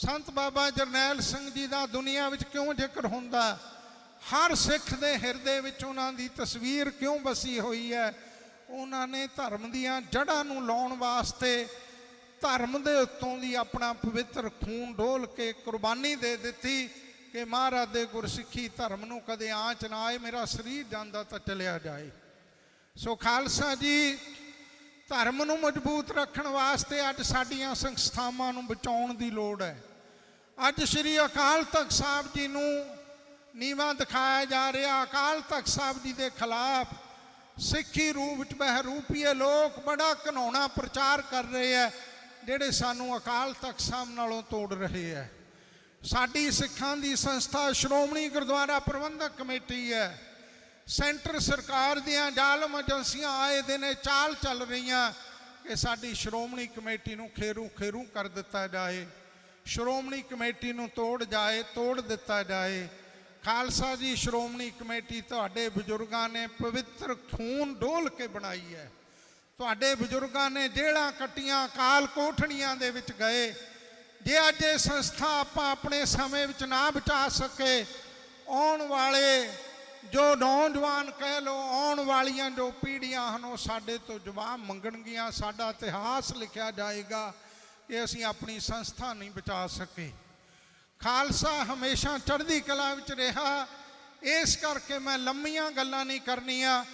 ਸੰਤ ਬਾਬਾ ਜਰਨੈਲ ਸਿੰਘ ਜੀ ਦਾ ਦੁਨੀਆ ਵਿੱਚ ਕਿਉਂ ਜ਼ਿਕਰ ਹੁੰਦਾ? ਹਰ ਸਿੱਖ ਦੇ ਹਿਰਦੇ ਵਿੱਚ ਉਹਨਾਂ ਦੀ ਤਸਵੀਰ ਕਿਉਂ ਵਸੀ ਹੋਈ ਹੈ? ਉਹਨਾਂ ਨੇ ਧਰਮ ਦੀਆਂ ਜੜ੍ਹਾਂ ਨੂੰ ਲਾਉਣ ਵਾਸਤੇ ਧਰਮ ਦੇ ਉੱਤੋਂ ਦੀ ਆਪਣਾ ਪਵਿੱਤਰ ਖੂਨ ਡੋਲ ਕੇ ਕੁਰਬਾਨੀ ਦੇ ਦਿੱਤੀ ਕਿ ਮਹਾਰਾਜ ਦੇ ਗੁਰਸਿੱਖੀ ਧਰਮ ਨੂੰ ਕਦੇ ਆਂਚ ਨਾ ਆਏ, ਮੇਰਾ ਸਰੀਰ ਜਾਂਦਾ ਤਾਂ ਚਲਿਆ ਜਾਏ। ਸੋ ਖਾਲਸਾ ਜੀ, ਧਰਮ ਨੂੰ ਮਜ਼ਬੂਤ ਰੱਖਣ ਵਾਸਤੇ ਅੱਜ ਸਾਡੀਆਂ ਸੰਸਥਾਵਾਂ ਨੂੰ ਬਚਾਉਣ ਦੀ ਲੋੜ ਹੈ। ਅੱਜ ਸ੍ਰੀ ਅਕਾਲ ਤਖਤ ਸਾਹਿਬ ਜੀ ਨੂੰ ਨੀਵਾਂ ਦਿਖਾਇਆ ਜਾ ਰਿਹਾ। ਅਕਾਲ ਤਖਤ ਸਾਹਿਬ ਜੀ ਦੇ ਖਿਲਾਫ ਸਿੱਖੀ ਰੂਪ ਵਿੱਚ ਬਹਿਰੂਪੀਏ ਲੋਕ ਬੜਾ ਘਨਾਉਣਾ ਪ੍ਰਚਾਰ ਕਰ ਰਹੇ ਹੈ, ਜਿਹੜੇ ਸਾਨੂੰ ਅਕਾਲ ਤਖਤ ਸਾਹਿਬ ਨਾਲੋਂ ਤੋੜ ਰਹੇ ਹੈ। ਸਾਡੀ ਸਿੱਖਾਂ ਦੀ ਸੰਸਥਾ ਸ਼੍ਰੋਮਣੀ ਗੁਰਦੁਆਰਾ ਪ੍ਰਬੰਧਕ ਕਮੇਟੀ ਹੈ। ਸੈਂਟਰ ਸਰਕਾਰ ਦੀਆਂ ਜ਼ਾਲਮ ਏਜੰਸੀਆਂ ਆਏ ਦਿਨ ਇਹ ਚਾਲ ਚੱਲ ਰਹੀਆਂ ਕਿ ਸਾਡੀ ਸ਼੍ਰੋਮਣੀ ਕਮੇਟੀ ਨੂੰ ਖੇਰੂ ਖੇਰੂ ਕਰ ਦਿੱਤਾ ਜਾਏ। ਸ਼੍ਰੋਮਣੀ ਕਮੇਟੀ ਨੂੰ ਤੋੜ ਜਾਏ, ਤੋੜ ਦਿੱਤਾ ਜਾਏ। ਖਾਲਸਾ ਜੀ, ਸ਼੍ਰੋਮਣੀ ਕਮੇਟੀ ਤੁਹਾਡੇ ਬਜ਼ੁਰਗਾਂ ਨੇ ਪਵਿੱਤਰ ਖੂਨ ਡੋਲ ਕੇ ਬਣਾਈ ਹੈ। ਤੁਹਾਡੇ ਬਜ਼ੁਰਗਾਂ ਨੇ ਜਿਹੜਾ ਕੱਟੀਆਂ ਕਾਲ ਕੋਠਣੀਆਂ ਦੇ ਵਿੱਚ ਗਏ। ਜੇ ਅੱਜ ਇਹ ਸੰਸਥਾ ਆਪਾਂ ਆਪਣੇ ਸਮੇਂ ਵਿੱਚ ਨਾ ਬਚਾ ਸਕੇ, ਆਉਣ ਵਾਲੇ ਜੋ ਨੌਜਵਾਨ ਕਹਿ ਲੋ ਆਉਣ ਵਾਲੀਆਂ ਜੋ ਪੀੜ੍ਹੀਆਂ ਹਨ, ਉਹ ਸਾਡੇ ਤੋਂ ਜਵਾਬ ਮੰਗਣਗੀਆਂ, ਸਾਡਾ ਇਤਿਹਾਸ ਲਿਖਿਆ ਜਾਏਗਾ। ਕਿ ਅਸੀਂ ਆਪਣੀ ਸੰਸਥਾ ਨਹੀਂ ਬਚਾ ਸਕੇ। ਖਾਲਸਾ ਹਮੇਸ਼ਾ ਚੜ੍ਹਦੀ ਕਲਾ ਵਿੱਚ ਰਿਹਾ। ਇਸ ਕਰਕੇ ਮੈਂ ਲੰਮੀਆਂ ਗੱਲਾਂ ਨਹੀਂ ਕਰਨੀਆਂ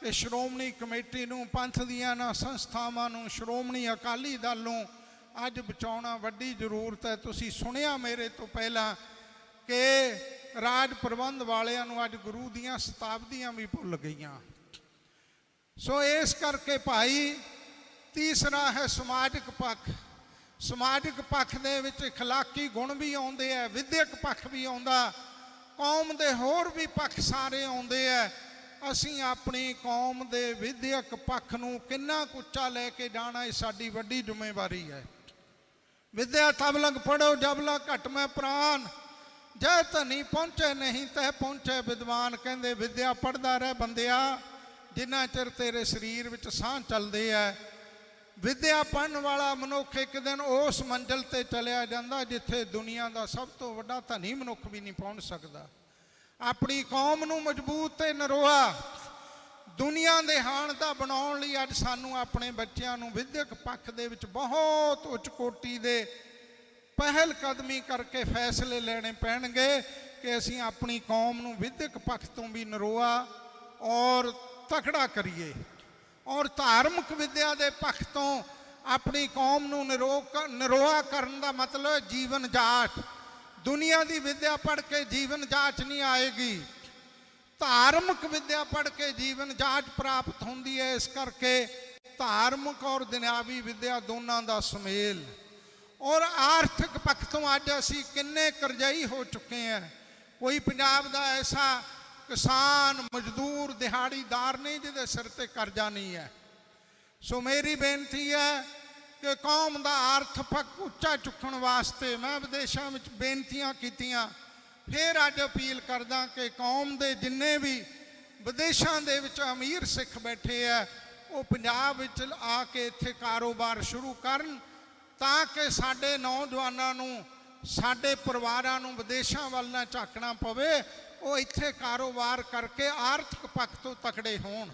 ਕਿ ਸ਼੍ਰੋਮਣੀ ਕਮੇਟੀ ਨੂੰ, ਪੰਥ ਦੀਆਂ ਨਾ ਸੰਸਥਾਵਾਂ ਨੂੰ, ਸ਼੍ਰੋਮਣੀ ਅਕਾਲੀ ਦਲ ਨੂੰ ਅੱਜ ਬਚਾਉਣਾ ਵੱਡੀ ਜ਼ਰੂਰਤ ਹੈ। ਤੁਸੀਂ ਸੁਣਿਆ ਮੇਰੇ ਤੋਂ ਪਹਿਲਾਂ ਕਿ ਰਾਜ ਪ੍ਰਬੰਧ ਵਾਲਿਆਂ ਨੂੰ ਅੱਜ ਗੁਰੂ ਦੀਆਂ ਸ਼ਤਾਬਦੀਆਂ ਵੀ ਭੁੱਲ ਗਈਆਂ। ਸੋ ਇਸ ਕਰਕੇ ਭਾਈ, ਤੀਸਰਾ ਹੈ ਸਮਾਜਿਕ ਪੱਖ। ਸਮਾਜਿਕ ਪੱਖ ਦੇ ਵਿੱਚ اخلاقی ਗੁਣ ਵੀ ਆਉਂਦੇ ਆ ਵਿਦਿਅਕ ਪੱਖ ਵੀ ਆਉਂਦਾ ਕੌਮ ਦੇ ਹੋਰ ਵੀ ਪੱਖ ਸਾਰੇ ਆਉਂਦੇ ਆ ਅਸੀਂ ਆਪਣੀ ਕੌਮ ਦੇ ਵਿਦਿਅਕ ਪੱਖ ਨੂੰ ਕਿੰਨਾ ਕੁ ਉੱਚਾ ਲੈ ਕੇ ਜਾਣਾ ਇਹ ਸਾਡੀ ਵੱਡੀ ਜ਼ਿੰਮੇਵਾਰੀ ਹੈ ਵਿਦਿਆ ਤਬ ਲਗ ਪੜੋ ਜਬ ਲਗ ਘਟ ਮੈਂ ਪ੍ਰਾਨ ਜੈ ਧਨੀ ਪਹੁੰਚੇ ਨਹੀਂ ਤੈ ਪਹੁੰਚੇ ਵਿਦਵਾਨ ਕਹਿੰਦੇ ਵਿਦਿਆ ਪੜਦਾ ਰਹਿ ਬੰਦਿਆ ਜਿੰਨਾ ਚਿਰ ਤੇਰੇ ਸਰੀਰ ਵਿੱਚ ਸਾਹ ਚੱਲਦੇ ਆ ਵਿਦਿਆ ਪੜਨ ਵਾਲਾ ਮਨੁੱਖ ਇੱਕ ਦਿਨ ਉਸ ਮੰਜ਼ਲ ਤੇ ਚਲਿਆ ਜਾਂਦਾ ਜਿੱਥੇ ਦੁਨੀਆ ਦਾ ਸਭ ਤੋਂ ਵੱਡਾ ਧਨੀ ਮਨੁੱਖ ਵੀ ਨਹੀਂ ਪਹੁੰਚ ਸਕਦਾ। ਆਪਣੀ ਕੌਮ ਨੂੰ ਮਜ਼ਬੂਤ ਤੇ ਨਰੋਆ, ਦੁਨੀਆ ਦੇ ਹਾਣ ਦਾ ਬਣਾਉਣ ਲਈ ਅੱਜ ਸਾਨੂੰ ਆਪਣੇ ਬੱਚਿਆਂ ਨੂੰ ਵਿਦਿਅਕ ਪੱਖ ਦੇ ਵਿੱਚ ਬਹੁਤ ਉੱਚ ਕੋਟੀ ਦੇ ਪਹਿਲ ਕਦਮੀ ਕਰਕੇ ਫੈਸਲੇ ਲੈਣੇ ਪੈਣਗੇ ਕਿ ਅਸੀਂ ਆਪਣੀ ਕੌਮ ਨੂੰ ਵਿਦਿਅਕ ਪੱਖ ਤੋਂ ਵੀ ਨਰੋਆ ਔਰ ਤਕੜਾ ਕਰੀਏ। ਔਰ ਧਾਰਮਿਕ ਵਿਦਿਆ ਦੇ ਪੱਖ ਤੋਂ ਆਪਣੀ ਕੌਮ ਨੂੰ ਨਿਰੋਕ ਨਿਰੋਆ ਕਰਨ ਦਾ ਮਤਲਬ ਜੀਵਨ ਜਾਚ। ਦੁਨੀਆ ਦੀ ਵਿਦਿਆ ਪੜ੍ਹ ਕੇ ਜੀਵਨ ਜਾਚ ਨਹੀਂ ਆਏਗੀ। ਧਾਰਮਿਕ ਵਿਦਿਆ ਪੜ੍ਹ ਕੇ ਜੀਵਨ ਜਾਚ ਪ੍ਰਾਪਤ ਹੁੰਦੀ ਹੈ, ਇਸ ਕਰਕੇ ਧਾਰਮਿਕ ਔਰ ਦੁਨਿਆਵੀ ਵਿਦਿਆ ਦੋਨਾਂ ਦਾ ਸੁਮੇਲ। ਔਰ ਆਰਥਿਕ ਪੱਖ ਤੋਂ ਅੱਜ ਅਸੀਂ ਕਿੰਨੇ ਕਰਜ਼ਈ ਹੋ ਚੁੱਕੇ ਹਾਂ। ਕੋਈ ਪੰਜਾਬ ਦਾ ਐਸਾ ਕਿਸਾਨ ਮਜ਼ਦੂਰ ਦਿਹਾੜੀਦਾਰ ਨਹੀਂ ਜਿਹਦੇ ਸਿਰ ਤੇ ਕਰਜ਼ਾ ਨਹੀਂ ਹੈ। ਸੋ ਮੇਰੀ ਬੇਨਤੀ ਹੈ ਕਿ ਕੌਮ ਦਾ ਆਰਥ ਪੱਖ ਉੱਚਾ ਚੁੱਕਣ ਵਾਸਤੇ ਮੈਂ ਵਿਦੇਸ਼ਾਂ ਵਿੱਚ ਬੇਨਤੀਆਂ ਕੀਤੀਆਂ। ਫਿਰ ਅੱਜ ਅਪੀਲ ਕਰਦਾ ਕਿ ਕੌਮ ਦੇ ਜਿੰਨੇ ਵੀ ਵਿਦੇਸ਼ਾਂ ਦੇ ਵਿੱਚ ਅਮੀਰ ਸਿੱਖ ਬੈਠੇ ਆ ਉਹ ਪੰਜਾਬ ਵਿੱਚ ਆ ਕੇ ਇੱਥੇ ਕਾਰੋਬਾਰ ਸ਼ੁਰੂ ਕਰਨ ਤਾਂ ਕਿ ਸਾਡੇ ਨੌਜਵਾਨਾਂ ਨੂੰ, ਸਾਡੇ ਪਰਿਵਾਰਾਂ ਨੂੰ ਵਿਦੇਸ਼ਾਂ ਵੱਲ ਨਾ ਝਾਕਣਾ ਪਵੇ। ਉਹ ਇੱਥੇ ਕਾਰੋਬਾਰ ਕਰਕੇ ਆਰਥਿਕ ਪੱਖ ਤੋਂ ਤਕੜੇ ਹੋਣ।